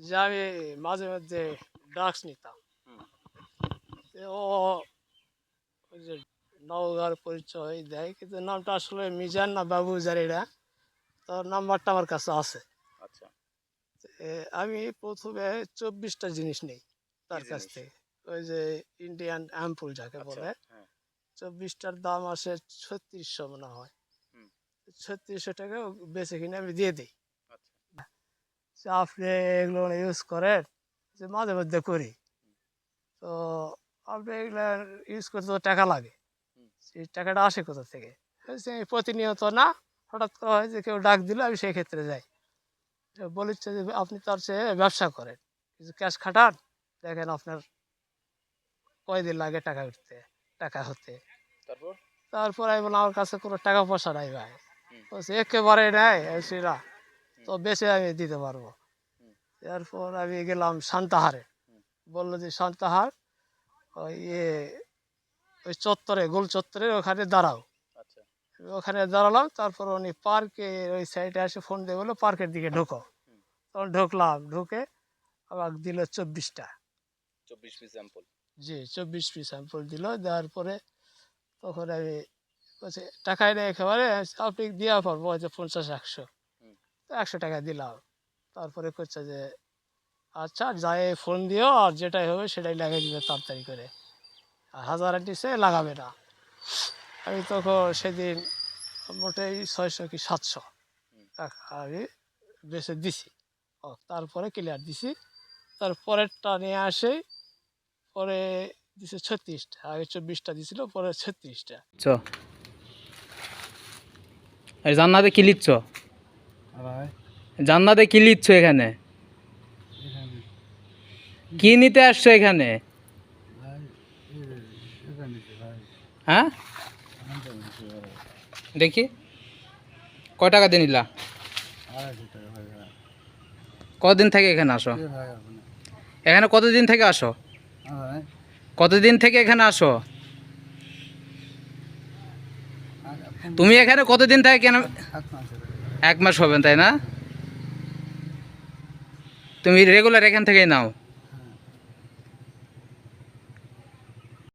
যে আমি মাঝে মধ্যে ড্রাগস নিতাম ও ওই যে নওগাঁর পরিচয় দেয় কিন্তু নামটা আসলে মিজান না বাবু জারিরা তোর নাম্বারটা আমার কাছে আছে আচ্ছা আমি প্রথমে চব্বিশটা জিনিস নেই তার কাছ থেকে ওই যে ইন্ডিয়ান অ্যাম্পুল যাকে বলে চব্বিশটার দাম আসে ছত্রিশশো মনে হয় ছত্রিশশো টাকা বেছে কিনে আমি দিয়ে দিই আপনি এগুলো ইউজ করেন যে মাঝে মধ্যে করি। তো আপনি এগুলো ইউজ করতে তো টাকা লাগে। সেই টাকাটা আসে কোথা থেকে? আমি প্রতিনিয়ত না হঠাৎ করে হয় যে কেউ ডাক দিল আমি সেই ক্ষেত্রে যাই। তো বলিচ্ছে যে আপনি তার চেয়ে ব্যবসা করেন কিছু ক্যাশ খাটান দেখেন আপনার কয়দিন লাগে টাকা উঠতে টাকা হতে। তারপর? তারপর আমি বললাম আমার কাছে কোনো টাকা পয়সা নাই ভাই। বলছে একেবারে নেয় সেটা তো বেশি আমি দিতে পারব। এরপর আমি গেলাম শান্তাহারে বলল যে শান্তাহার ওই ইয়ে ওই চত্বরে গোল চত্বরে ওখানে দাঁড়াও। আচ্ছা। ওখানে দাঁড়ালাম তারপর উনি পার্কে ওই সাইডে এসে ফোন দিয়ে বলল পার্কের দিকে ঢোকো। তখন ঢুকলাম ঢুকে আমাকে দিল চব্বিশটা। চব্বিশ পিস স্যাম্পল জি চব্বিশ পিস স্যাম্পল দিল। দেওয়ার পরে তখন আমি বলছি টাকায় নেই একেবারে আপনি দেওয়া পারব হয়তো পঞ্চাশ একশো। একশো টাকা দিলাম। তারপরে করছে যে আচ্ছা যাই ফোন দিও, আর যেটাই হবে সেটাই লাগিয়ে দিবে তাড়াতাড়ি করে। আর হাজার নিচে লাগাবে না। আমি তখন সেদিন মোটেই ছয়শো কি সাতশো। টাকা আমি বেছে দিছি। ও, তারপরে ক্লিয়ার দিছি। তারপরেরটা নিয়ে আসে, পরে দিছে ছত্রিশটা। আগে চব্বিশটা দিছিল, পরে ছত্রিশটা। চ। জান্নাতে কি লিখছ? জান্নাতে কি লিখছ এখানে? কি নিতে আসছো এখানে? হ্যাঁ? দেখি। কয় টাকা দিয়ে নিলা? কতদিন থেকে এখানে আসো? এখানে কতদিন থেকে আসো? কতদিন থেকে এখানে আসো? তুমি এখানে কতদিন থেকে কেন এক মাস হবে তাই না? তুমি রেগুলার এখান থেকেই নাও।